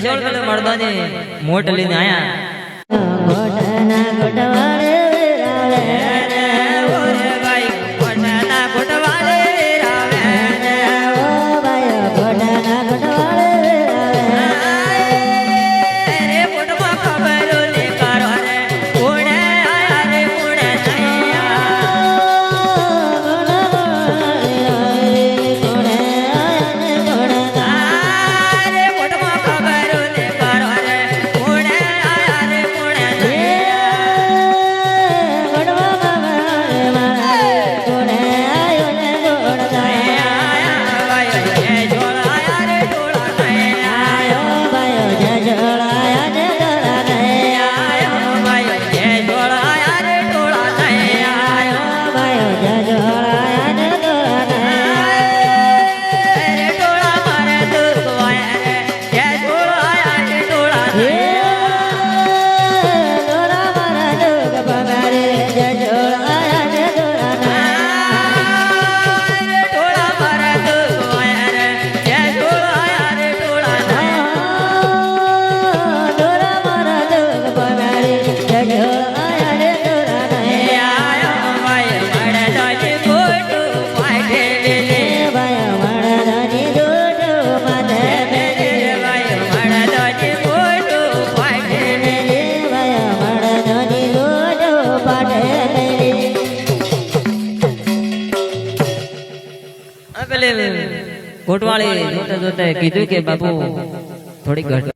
છે મળવાની મોટ લઈને આયા. ઘોટવાળી. જોતે જોતે કીધું કે બાપુ થોડી ઘટ.